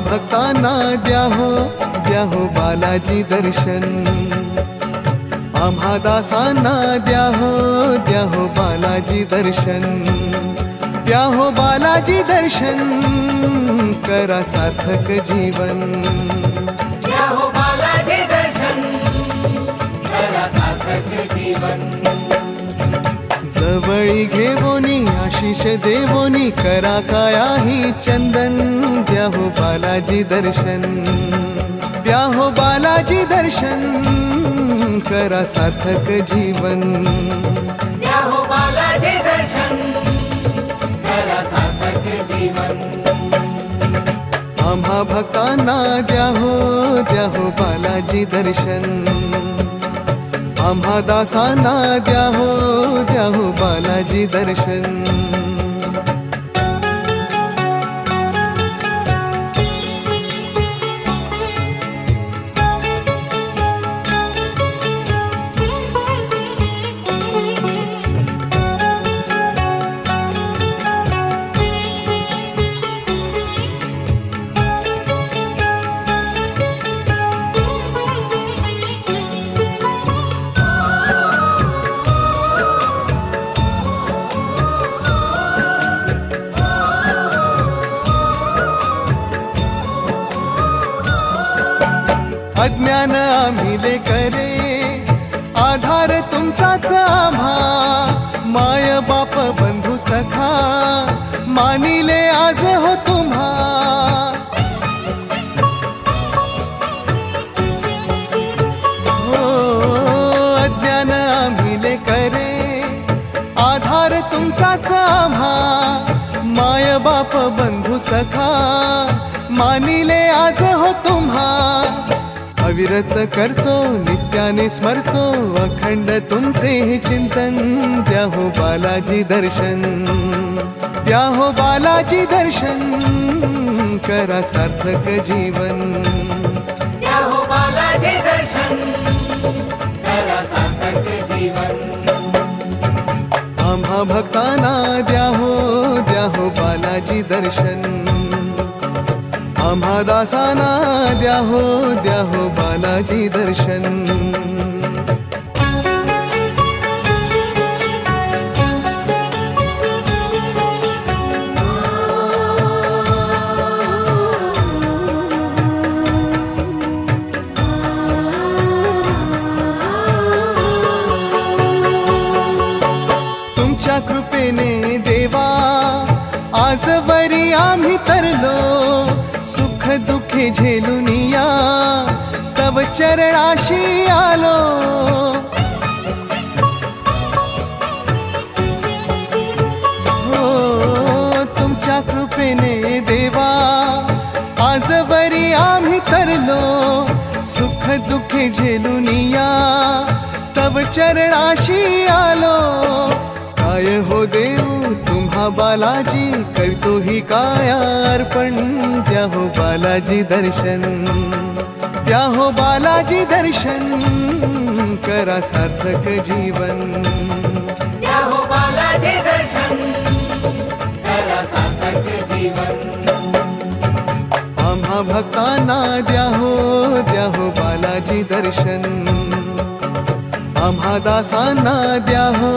भक्तांना द्या हो द्या हो बालाजी दर्शन. आम्हा दासांना द्या हो द्या हो बालाजी दर्शन. द्या हो बालाजी दर्शन, करा सार्थक जीवन. देवोनी करा कायाही चंदन। द्या हो बालाजी दर्शन। द्या हो बालाजी दर्शन करा सार्थक जीवन। द्या हो बालाजी दर्शन करा सार्थक जीवन। आम्हा भक्तांना द्या हो द्या हो बालाजी दर्शन। आम्हा दासांना द्या हो द्या हो बालाजी दर्शन। अज्ञान आम्ही करे. आधार तुमचाच आम्हा. माय बाप बंधू सखा मानिले आज हो तुम्हा. हो अज्ञान आम्ही करे. आधार तुमचाच आम्हा. माय बाप बंधू सखा मानिले आज हो तुम्हा. अविरत करतो नित्याने स्मरतो अखंड तुमसे हे चिंतन। द्या हो बालाजी दर्शन? द्या हो बालाजी दर्शन? करा सार्थक जीवन। द्या हो बालाजी दर्शन? करा सार्थक जीवन। आम्हा भक्तांना द्या हो द्या हो बालाजी दर्शन। दासाना द्या हो द्या हो बालाजी दर्शन. तुमच्या कृपेने देवा आज बरी आम्ही तरलो. दुःखे झेलून या तव चरणाशी आलो. हो तुमच्या कृपेने देवा आज बरी आम्ही तरलो सुख दुःखे झेलून या तव चरणाशी आलो. काय हो देऊ तुम्हा बालाजी करतो ही काय अर्पण द्या हो बालाजी दर्शन द्या हो बालाजी दर्शन करा सार्थक जीवन। द्या हो बालाजी दर्शन करा सार्थक जीवन। आम्हा भक्तांना द्या हो द्या हो बालाजी दर्शन। आम्हा दासांना द्या हो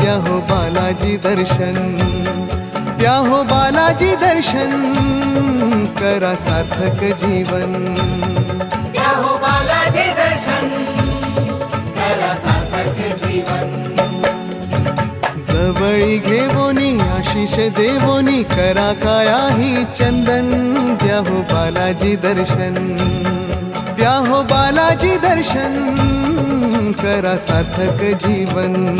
द्या हो बालाजी दर्शन। द्या हो बालाजी दर्शन? करा सार्थक जीवन। द्या हो बालाजी दर्शन? करा सार्थक जीवन। जवळी घेवोनी आशिष देवोनी करा कायाही चंदन। द्या हो बालाजी दर्शन? द्या हो बालाजी दर्शन? करा सार्थक जीवन।